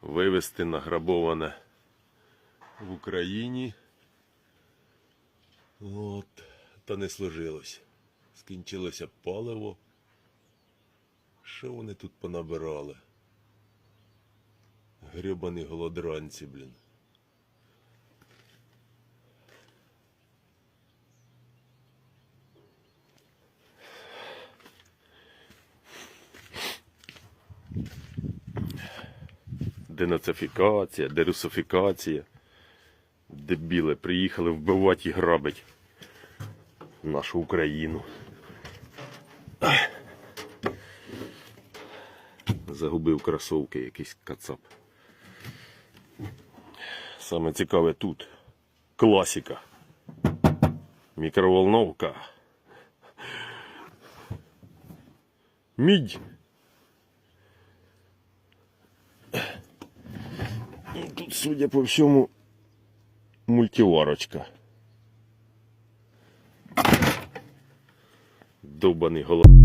вивезти награбоване в Україні. От, та не сложилось. Скінчилося паливо. Що вони тут понабирали? Гребані голодранці, блін. Денацифікація, дерусифікація. Дебіли приїхали вбивати і грабить нашу Україну. Загубив кросовки якийсь кацап. Саме цікаве тут. Класіка. Мікроволновка. Мідь. Тут, судя по всьому, мультиварочка. Довбаний голод.